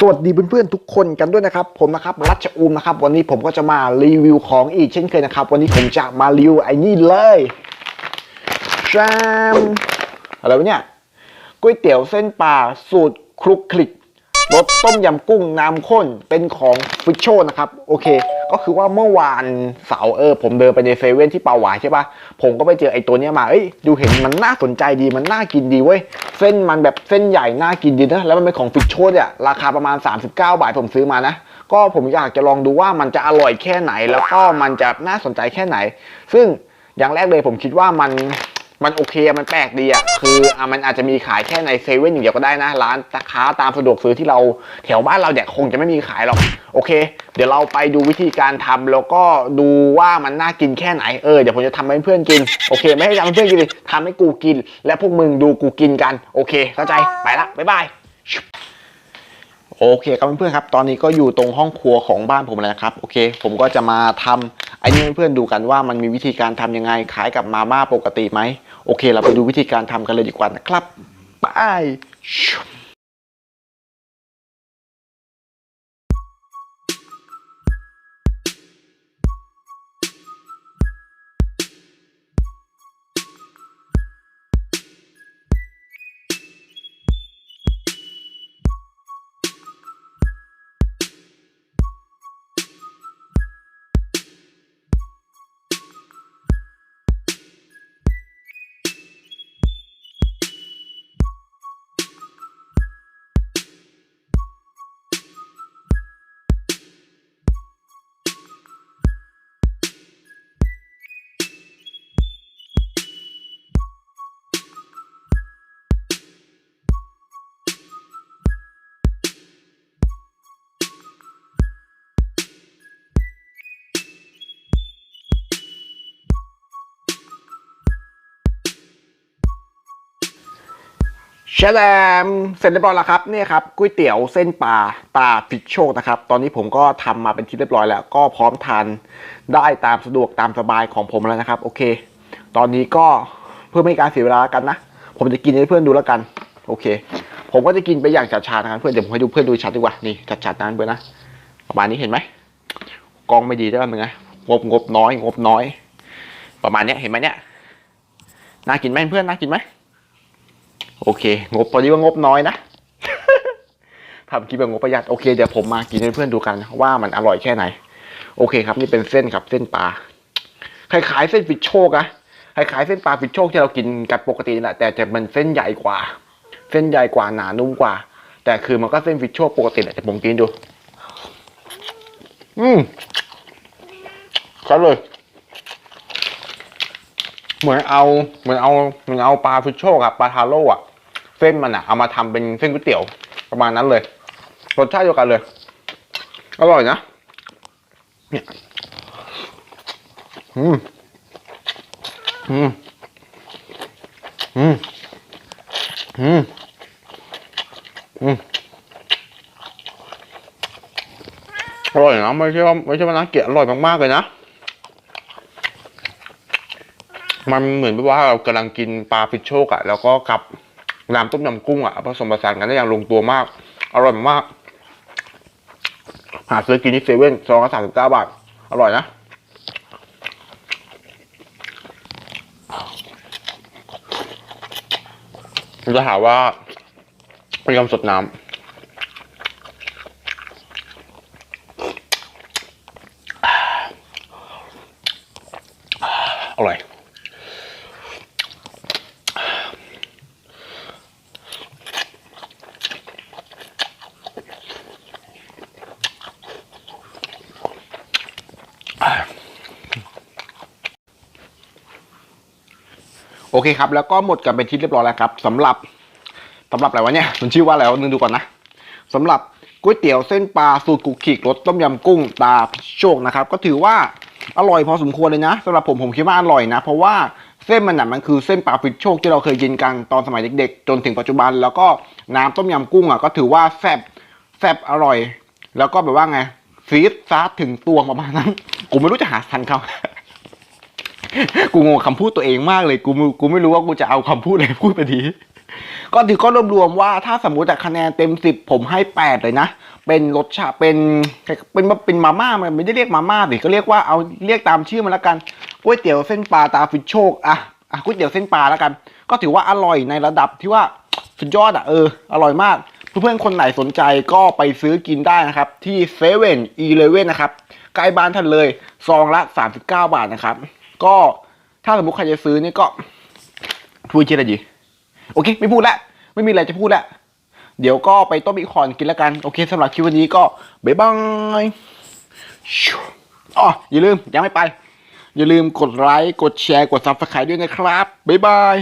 สวัสดีเพื่อนๆทุกคนกันด้วยนะครับ ผมนะครับรัชอูมนะครับ วันนี้ผมก็จะมารีวิวของอีกเช่นเคยนะครับ วันนี้ผมจะมารีวิวไอ้นี่เลยแชมอะไรวะเนี่ยก๋วยเตี๋ยวเส้นปลาสูตรคลุกคลิกรสต้มยำกุ้งน้ำข้นเป็นของฟิชโชนะครับ โอเค ก็คือว่าเมื่อวานเสาร์เออผมเดินไปในเซเว่นที่ปาหวายใช่ปะผมก็ไปเจอไอ้ตัวเนี้ยมาเอ้ยดูเห็นมันน่าสนใจดีมันน่ากินดีเว้ยเส้นมันแบบเส้นใหญ่น่ากินดีนะแล้วมันเป็นของฟิชโชเนี่ยราคาประมาณ 39 บาทผมซื้อมานะก็ผมอยากจะลองดูว่ามันจะอร่อยแค่ไหน แล้วก็มันจะน่าสนใจแค่ไหน ซึ่งอย่างแรกเลยผมคิดว่ามัน มันโอเคอะมันแปลกดีอะคืออะมันอาจจะมีขายแค่ในเซเว่นอย่างเดียวก็ได้นะร้านค้าตามสะดวกซื้อที่เราแถวบ้านเราเนี่ยคงจะไม่มีขายหรอกโอเค เดี๋ยวเราไปดูวิธีการทำแล้วก็ดูว่ามันน่ากินแค่ไหนเออเดี๋ยวผมจะทำให้เพื่อนกินโอเค ไม่ให้ทำให้เพื่อนกินทำให้กูกิน และพวกมึงดูกูกินกันโอเค เข้าใจไปละบ๊ายบายโอเคครับเพื่อนๆครับ ตอนนี้ก็อยู่ตรงห้องครัวของบ้านผมแล้วครับ โอเค ผมก็จะมาทำไอ้นี่เพื่อนๆดูกันว่ามันมีวิธีการทำยังไงขายกับมาม่าปกติไหม โอเค เราไปดูวิธีการทำกันเลยดีกว่านะครับไป แชลมเสร็จเรียบร้อยแล้วครับเนี่ยครับก๋วยเตี๋ยวเส้นปลาตาฟิชโชคนะครับ ตอนนี้ผมก็ทำมาเป็นที่เรียบร้อยแล้ว ก็พร้อมทานได้ตามสะดวกตามสบายของผมแล้วนะครับ โอเค ตอนนี้ก็เพื่อไม่ให้การเสียเวลากันนะ ผมจะกินให้เพื่อนดูแล้วกัน โอเค ผมก็จะกินไปอย่างชัดๆนะครับเพื่อนเดี๋ยวผมให้ดูเพื่อนดูชัดดีกว่านี่ชัดๆนั้นเพื่อนนะประมาณนี้เห็นไหมกองไม่ดีได้ไหมงนะงบงบน้อย งบน้อย ประมาณนี้เห็นไหมเนี่ยน่ากินไหมเพื่อนน่ากินไหม โอเค งบพอดีว่างบน้อยนะทำคลิปแบบงบประหยัดโอเคเดี๋ยวผมมากินให้เพื่อนดูกัน ว่ามันอร่อยแค่ไหน โอเคครับนี่เป็นเส้นครับเส้นปลาคล้ายๆเส้นฟิชโชกอะคล้ายๆเส้นปลาฟิชโชกที่เรากินกันปกตินี่แหละแต่จะมันเส้นใหญ่กว่า เส้นใหญ่กว่าหนานุ่มกว่า แต่คือมันก็เส้นฟิชโชกปกติแหละแต่ผมกินดู อืมครับเลย เหมือนเอาเหมือนเอาเหมือนเอาปลาฟิชโชกับปลาทาโร่อะ เส้นมันอะเอามาทำเป็นเส้นก๋วยเตี๋ยวประมาณนั้นเลยรสชาติเดียวกันเลย อร่อยนะเนี่ยอืมอืมอืมอืมอืมอร่อยนะไม่ใช่ว่าไม่ใช่ว่าน่าเกลียดอร่อยมากๆเลยนะมันเหมือนแบบว่าเรากำลังกินปลาฟิชโชกอะแล้วก็กับ น้ำต้มยำกุ้งอะผสมผสานกันได้อย่างลงตัวมาก อร่อยมาก หาซื้อกินที่เซเว่นซองละสามสิบเก้าบาท อร่อยนะจะหาว่าไม่ยอมสดน้ำอร่อย อเคครับ แล้วก็หมดกันเป็นที่เรียบร้อยแล้วครับสำหรับสำหรับอะไรวะเนี่ยมันชื่อว่าอะไรวะนึงดูก่อนนะสำหรับก๋วยเตี๋ยวเส้นปลาสูตรกุกขิกรสต้มยำกุ้งตาพิโชคนะครับ ก็ถือว่าอร่อยพอสมควรเลยนะสำหรับผมผมคิดว่าอร่อยนะ เพราะว่าเส้นมันน่ะมันคือเส้นปลาฟิชโชคที่เราเคยกินกันตอนสมัยเด็กๆ จนถึงปัจจุบัน แล้วก็น้ำต้มยำกุ้งอะก็ถือว่าแซ่บแซ่บอร่อย แล้วก็แบบว่าไงซีดซาถึงตัวประมาณนั้นกูไม่รู้จะหาทันเขา กูงงคำพูดตัวเองมากเลย กูไม่กูไม่รู้ว่ากูจะเอาคำพูดอะไรพูดไปดีก็ถือก็รวมๆว่าถ้าสมมติแต่คะแนนเต็มสิบผมให้แปดเลยนะ เป็นรสชาติเป็นเป็นเป็นมาม่ามันไม่ได้เรียกมาม่าสิก็เรียกว่าเอาเรียกตามชื่อมันแล้วกันก๋วยเตี๋ยวเส้นปลาตาฟิชโชกอะอะก๋วยเตี๋ยวเส้นปลาแล้วกัน ก็ถือว่าอร่อยในระดับที่ว่าสุดยอดอะเอออร่อยมาก เพื่อนๆคนไหนสนใจก็ไปซื้อกินได้นะครับ ที่เซเว่นอีเลเว่นนะครับใกล้บ้านท่านเลยซองละ 39 บาทนะครับ ก็ถ้าสมมติใครจะซื้อนี่ก็พูดชื่ออะไรดีโอเค ไม่พูดละ ไม่มีอะไรจะพูดละ เดี๋ยวก็ไปต้มอีคอนกินแล้วกัน โอเคสำหรับคลิปวันนี้ก็บ๊ายบายอ๋ออย่าลืมยังไม่ไป อย่าลืมกดไลค์กดแชร์กดซับสไครต์ด้วยนะครับ บ๊ายบาย